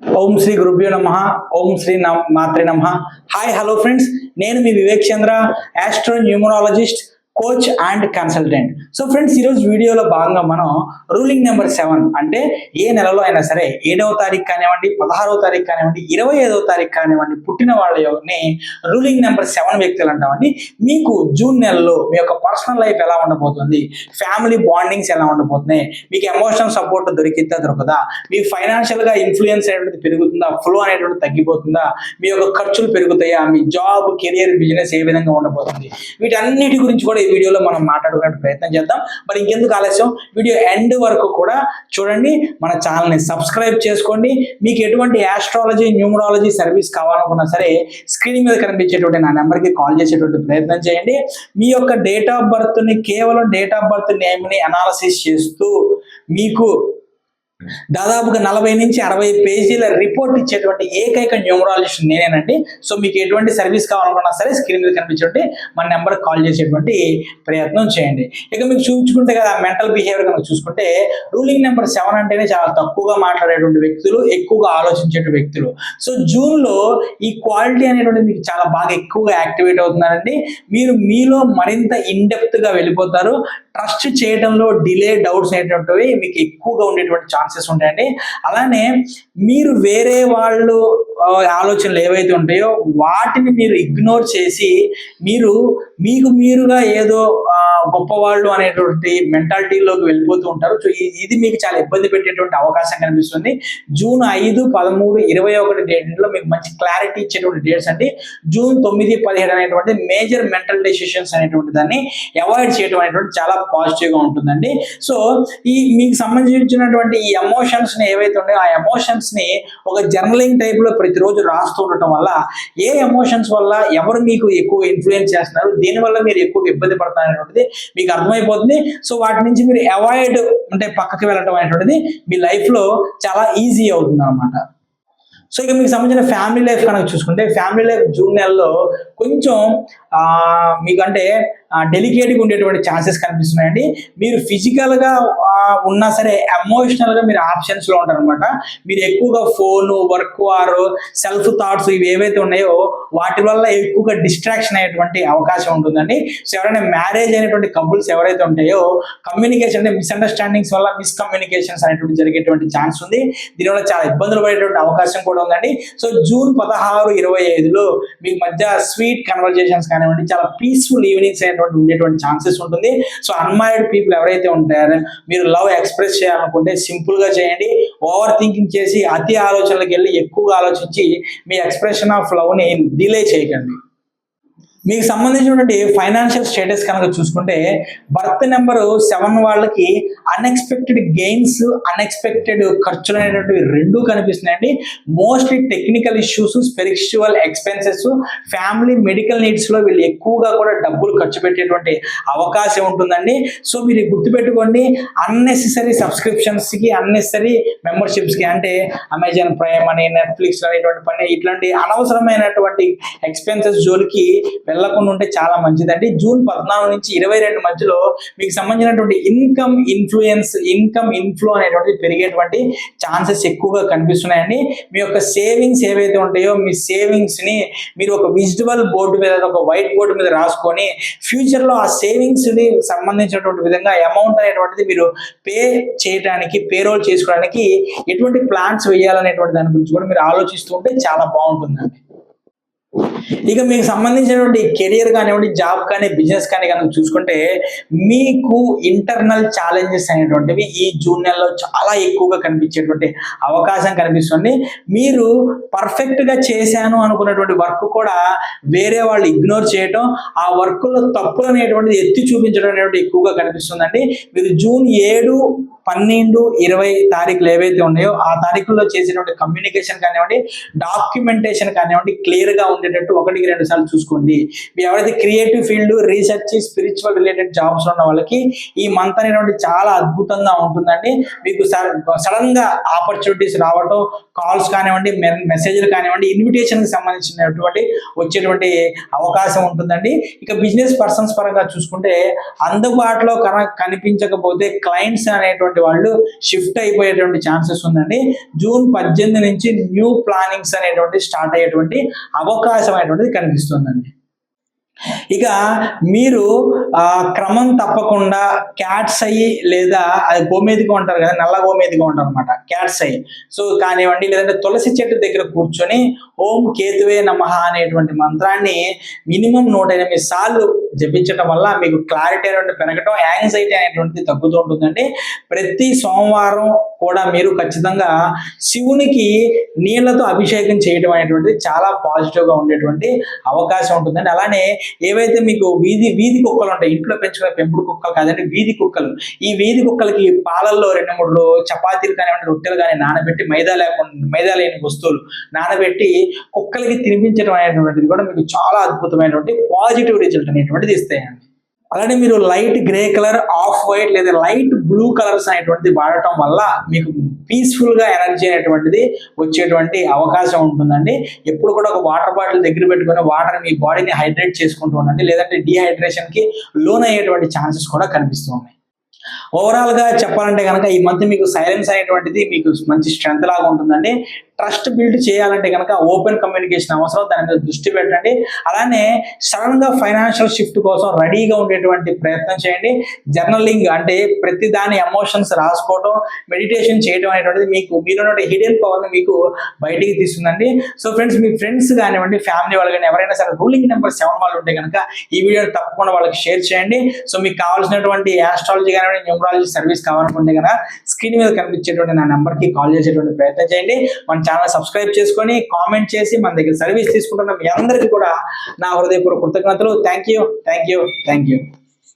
ఓం శ్రీ గురుభ్యో నమ. ఓం శ్రీ నమ- మాత్రే నమ. హాయ్ హలో ఫ్రెండ్స్ నేను మీ Vivek Chandra astro numerologist coach and consultant so friends ఈరోజు వీడియోలో భాగంగా మనం రూలింగ్ నెంబర్ సెవెన్ అంటే ఏ నెలలో అయినా సరే ఏడవ తారీఖు కానివ్వండి పదహారవ తారీఖు కానివ్వండి ఇరవై ఐదవ తారీఖు కానివ్వండి పుట్టిన వాళ్ళని రూలింగ్ నెంబర్ సెవెన్ వ్యక్తులు అంటామండి. మీకు జూన్ నెలలో మీ యొక్క పర్సనల్ లైఫ్ ఎలా ఉండబోతుంది? ఫ్యామిలీ బాండింగ్స్ ఎలా ఉండబోతున్నాయి? మీకు ఎమోషనల్ సపోర్ట్ దొరికిద్దా దొరకదా? మీ ఫైనాన్షియల్గా ఇన్ఫ్లుయెన్స్ అనేటువంటిది పెరుగుతుందా? ఫ్లో అనేటువంటి తగ్గిపోతుందా? మీ యొక్క ఖర్చులు పెరుగుతాయా? మీ జాబ్ కెరియర్ బిజినెస్ ఏ విధంగా ఉండబోతుంది? వీటన్నిటి గురించి కూడా వీడియోలో మనం మాట్లాడుకునే ప్రయత్నం చేద్దాం. మరి ఇంకెందుకు ఆలస్యం? వీడియో ఎండ్ వరకు కూడా చూడండి. మన ఛానల్ని సబ్స్క్రైబ్ చేసుకోండి. మీకు ఎటువంటి యాస్ట్రాలజీ న్యూమరాలజీ సర్వీస్ కావాలనుకున్నా సరే స్క్రీన్ మీద కనిపించేటువంటి నా నెంబర్కి కాల్ చేసేటువంటి ప్రయత్నం చేయండి. మీ యొక్క డేట్ ఆఫ్ బర్త్ని కేవలం డేట్ ఆఫ్ బర్త్ నేమ్ని అనాలసిస్ చేస్తూ మీకు దాదాపుగా నలభై నుంచి అరవై పేజీల రిపోర్ట్ ఇచ్చేటువంటి ఏకైక న్యూమరాలజిస్ట్ నేనేనండి. సో మీకు ఎటువంటి సర్వీస్ కావాలనుకున్నా సరే స్క్రీన్ మీద కనిపించేటువంటి మన నెంబర్ కాల్ చేసేటువంటి ప్రయత్నం చేయండి. ఇక మీకు చూపించుకుంటే కదా మెంటల్ బిహేవియర్ కనుక చూసుకుంటే రూలింగ్ నెంబర్ సెవెన్ అంటేనే చాలా తక్కువగా మాట్లాడేటువంటి వ్యక్తులు ఎక్కువగా ఆలోచించేటువంటి వ్యక్తులు. సో జూన్లో ఈ క్వాలిటీ అనేటువంటి మీకు చాలా బాగా ఎక్కువగా యాక్టివేట్ అవుతున్నారండి మీరు మీలో మరింత ఇన్డెప్త్గా వెళ్ళిపోతారు. ట్రస్ట్ చేయడంలో డిలే డౌట్స్ అనేటువంటివి మీకు ఎక్కువగా ఉండేటువంటి ఛాన్స్ ఛాన్సెస్ ఉంటాయండి. అలానే మీరు వేరే వాళ్ళు ఆలోచనలు ఏవైతే ఉంటాయో వాటిని మీరు ఇగ్నోర్ చేసి మీరు మీకు మీరుగా ఏదో గొప్పవాళ్ళు అనేటువంటి మెంటాలిటీలోకి వెళ్ళిపోతూ ఉంటారు. సో ఇది మీకు చాలా ఇబ్బంది పెట్టేటువంటి అవకాశం కనిపిస్తుంది. జూన్ ఐదు పదమూడు ఇరవై ఒకటి డేట్లో మీకు మంచి క్లారిటీ ఇచ్చేటువంటి డేట్స్ అండి. జూన్ తొమ్మిది పదిహేడు అనేటువంటి మేజర్ మెంటల్ డెసిషన్స్ అనేటువంటి దాన్ని అవాయిడ్ చేయడం అనేటువంటి చాలా పాజిటివ్గా ఉంటుందండి. సో ఈ మీకు సంబంధించినటువంటి ఈ ఎమోషన్స్ని ఏవైతే ఉన్నాయో ఆ ఎమోషన్స్ని ఒక జర్నలింగ్ టైప్లో ప్రతి ప్రతిరోజు రాస్తూ ఉండటం వల్ల ఏ ఎమోషన్స్ వల్ల ఎవరు మీకు ఎక్కువ ఇన్ఫ్లుయెన్స్ చేస్తున్నారు దీనివల్ల మీరు ఎక్కువ ఇబ్బంది పడతారనేటువంటిది మీకు అర్థమైపోతుంది. సో వాటి నుంచి మీరు అవాయిడ్ అంటే పక్కకి వెళ్ళడం అనేటువంటిది మీ లైఫ్లో చాలా ఈజీ అవుతుంది అనమాట సో ఇక మీకు సంబంధించిన ఫ్యామిలీ లైఫ్ కనుక చూసుకుంటే ఫ్యామిలీ లైఫ్ జూన్ నెలలో కొంచెం మీకంటే డెలికేట్గా ఉండేటువంటి ఛాన్సెస్ కనిపిస్తున్నాయండి. మీరు ఫిజికల్గా ఉన్నా సరే ఎమోషనల్గా మీరు ఆప్షన్స్లో ఉంటారు అనమాట మీరు ఎక్కువగా phone work or self thoughts ఇవి ఏవైతే ఉన్నాయో వాటి వల్ల ఎక్కువగా డిస్ట్రాక్షన్ అయ్యేటువంటి అవకాశం ఉంటుందండి. సో ఎవరైనా మ్యారేజ్ అయినటువంటి కపుల్స్ ఎవరైతే ఉంటాయో కమ్యూనికేషన్ అంటే మిస్అండర్స్టాండింగ్స్ వల్ల మిస్కమ్యూనికేషన్స్ అనేటువంటి జరిగేటువంటి ఛాన్స్ ఉంది. దీనివల్ల చాలా ఇబ్బందులు పడేటువంటి అవకాశం కూడా ఉందండి. సో జూన్ పదహారు ఇరవై ఐదులో మీకు మధ్య స్వీట్ కన్వర్జేషన్స్ కానివ్వండి చాలా పీస్ఫుల్ ఈవినింగ్స్ అనేటువంటి ఉండేటువంటి ఛాన్సెస్ ఉంటుంది. సో అన్మారీడ్ పీపుల్ ఎవరైతే ఉంటారో మీరు లవ్ ఎక్స్ప్రెస్ చేయాలనుకుంటే సింపుల్గా చేయండి. ఓవర్ థింకింగ్ చేసి అతి ఆలోచనలకు వెళ్ళి ఎక్కువగా ఆలోచించి మీ ఎక్స్ప్రెషన్ ఆఫ్ లవ్ని డిలే చేయకండి. మీకు సంబంధించినటువంటి ఫైనాన్షియల్ స్టేటస్ కనుక చూసుకుంటే బర్త్ నెంబర్ సెవెన్ వాళ్ళకి అన్ఎక్స్పెక్టెడ్ గెయిన్స్ అన్ఎక్స్పెక్టెడ్ ఖర్చులు అనేటువంటివి రెండూ కనిపిస్తున్నాయండి. Mostly technical issues spiritual expenses family medical నీడ్స్లో వీళ్ళు ఎక్కువగా కూడా డబ్బులు ఖర్చు పెట్టేటువంటి అవకాశం ఉంటుందండి. సో మీరు గుర్తుపెట్టుకోండి. అన్నెసెసరీ సబ్స్క్రిప్షన్స్కి అన్నెసరీ మెంబర్షిప్స్కి అంటే అమెజాన్ ప్రైమ్ అని నెట్ఫ్లిక్స్ అనేటువంటి పని ఇట్లాంటి అనవసరమైనటువంటి ఎక్స్పెన్సెస్ జోలికి వెళ్ళకుండా ఉంటే చాలా మంచిదండి. జూన్ పద్నాలుగు నుంచి ఇరవై రెండు మధ్యలో మీకు సంబంధించినటువంటి ఇన్కమ్ ఇన్ఫ్లుయెన్స్ ఇన్కమ్ ఇన్ఫ్లో అనేటువంటి పెరిగేటువంటి ఛాన్సెస్ ఎక్కువగా కనిపిస్తున్నాయండి. మీ యొక్క సేవింగ్స్ ఏవైతే ఉంటాయో మీ సేవింగ్స్ని మీరు ఒక విజువల్ బోర్డు మీద ఒక వైట్ బోర్డు మీద రాసుకొని ఫ్యూచర్లో ఆ సేవింగ్స్ని సంబంధించినటువంటి విధంగా అమౌంట్ అనేటువంటిది మీరు పే చేయడానికి పేరోల్ చేసుకోవడానికి ఎటువంటి ప్లాన్స్ వేయాలనేటువంటి దాని గురించి కూడా మీరు ఆలోచిస్తూ ఉంటే చాలా బాగుంటుందండి. ఇక మీకు సంబంధించినటువంటి కెరియర్ కానివ్వండి జాబ్ కానీ బిజినెస్ కానీ కనుక చూసుకుంటే మీకు ఇంటర్నల్ ఛాలెంజెస్ అనేటువంటివి ఈ జూన్ నెలలో చాలా ఎక్కువగా కనిపించేటువంటి అవకాశం కనిపిస్తుంది. మీరు పర్ఫెక్ట్గా చేశాను అనుకున్నటువంటి వర్క్ కూడా వేరే వాళ్ళు ఇగ్నోర్ చేయటం ఆ వర్క్లో తప్పులు అనేటువంటిది ఎత్తి చూపించడం అనేటువంటి ఎక్కువగా కనిపిస్తుందండి. మీరు జూన్ ఏడు పన్నెండు ఇరవై తారీఖులు ఏవైతే ఉన్నాయో ఆ తారీఖుల్లో చేసినటువంటి కమ్యూనికేషన్ కానివ్వండి డాక్యుమెంటేషన్ కానివ్వండి క్లియర్గా ఉండేటట్టు ఒకటికి రెండు సార్లు చూసుకోండి. మీరు ఎవరైతే creative field research spiritual related jobs ఉన్న వాళ్ళకి ఈ మంత్ అనేటువంటి చాలా అద్భుతంగా ఉంటుందండి. మీకు సడన్గా ఆపర్చునిటీస్ రావటం కాల్స్ కానివ్వండి మెసేజ్లు కానివ్వండి ఇన్విటేషన్కి సంబంధించినటువంటి వచ్చేటువంటి అవకాశం ఉంటుందండి. ఇక బిజినెస్ పర్సన్స్ పరంగా చూసుకుంటే అందుబాటులో కన- కనిపించకపోతే క్లయింట్స్ అనేటువంటి ఉన్నటువంటి వాళ్ళు షిఫ్ట్ అయిపోయేటువంటి ఛాన్సెస్ ఉందండి. జూన్ పద్దెనిమిది నుంచి న్యూ ప్లానింగ్స్ అనేటువంటి స్టార్ట్ అయ్యేటువంటి అవకాశం అనేటువంటిది కనిపిస్తుందండి. ఇక మీరు ఆ క్రమం తప్పకుండా క్యాట్స్ అయ్యి లేదా అది గోమేదిగా ఉంటారు కదా నల్ల గోమేదిగా ఉంటారు అనమాట క్యాట్స్ అయ్యి సో కానివ్వండి లేదంటే తులసి చెట్టు దగ్గర కూర్చొని ఓం కేతువే నమః అనేటువంటి మంత్రాన్ని మినిమం నూట ఎనిమిది సార్లు జపించడం వల్ల మీకు క్లారిటీ అనేటువంటి పెరగటం యాంగ్జైటీ అనేటువంటిది తగ్గుతూ ఉంటుందండి. ప్రతి సోమవారం కూడా మీరు ఖచ్చితంగా శివునికి నీళ్ళతో అభిషేకం చేయడం అనేటువంటిది చాలా పాజిటివ్గా ఉండేటువంటి అవకాశం ఉంటుందండి. అలానే ఏవైతే మీకు వీధి వీధి కుక్కలు ఉంటాయి ఇంట్లో పెంచుకునే పెంపుడు కుక్కలు కాదండి వీధి కుక్కలు. ఈ వీధి కుక్కలకి పాలల్లో రెండు మూడు చపాతీలు కానివ్వండి రొట్టెలు కానీ నానబెట్టి మైదా లేకుండా మైదా లేని వస్తువులు నానబెట్టి కుక్కలకి తినిపించడం అనేటువంటిది కూడా మీకు చాలా అద్భుతమైనటువంటి పాజిటివ్ రిజల్ట్ అనేటువంటి అనేటువంటిది ఇస్తాయండి. అలానే మీరు light grey colour of white లేదా లైట్ బ్లూ కలర్స్ అనేటువంటిది వాడటం వల్ల మీకు పీస్ఫుల్గా ఎనర్జీ అనేటువంటిది వచ్చేటువంటి అవకాశం ఉంటుందండి. ఎప్పుడు కూడా ఒక వాటర్ బాటిల్ దగ్గర పెట్టుకుని వాటర్ మీ బాడీని హైడ్రేట్ చేసుకుంటూ ఉండండి. లేదంటే డిహైడ్రేషన్కి లోన్ అయ్యేటువంటి ఛాన్సెస్ కూడా కనిపిస్తూ ఉన్నాయి. ఓవరాల్గా చెప్పాలంటే కనుక ఈ మంత్ మీకు సైలెన్స్ అనేటువంటిది మీకు మంచి స్ట్రెంత్ లాగా ఉంటుందండి. ట్రస్ట్ బిల్డ్ చేయాలంటే కనుక ఓపెన్ కమ్యూనికేషన్ అవసరం దాని మీద దృష్టి పెట్టండి. అలానే సడన్గా ఫైనాన్షియల్ షిఫ్ట్ కోసం రెడీగా ఉండేటువంటి ప్రయత్నం చేయండి. జర్నలింగ్ అంటే ప్రతి దాని ఎమోషన్స్ రాసుకోవడం మెడిటేషన్ చేయడం అనేటువంటిది మీకు మీలో హిడెన్ పవర్ని మీకు బయటికి తీస్తుందండి. సో ఫ్రెండ్స్ మీ ఫ్రెండ్స్ కానివ్వండి ఫ్యామిలీ వాళ్ళు కానీ ఎవరైనా సరే రూలింగ్ నెంబర్ సెవెన్ వాళ్ళు ఉంటే కనుక ఈ వీడియోని తప్పకుండా వాళ్ళకి షేర్ చేయండి. సో మీకు కావాల్సినటువంటి ఆస్ట్రాలజీ కానివ్వండి న్యూమరాలజీ సర్వీస్ కావాలనుకుంటే కనుక స్క్రీన్ మీద కనిపించేటువంటి నా నెంబర్కి కాల్ చేసేటువంటి ప్రయత్నం చేయండి. మన ఛానల్ సబ్స్క్రైబ్ చేసుకొని కామెంట్ చేసి మన దగ్గర సర్వీస్ తీసుకుంటున్న మీ అందరికీ కూడా నా హృదయపూర్వక కృతజ్ఞతలు. Thank you thank you thank you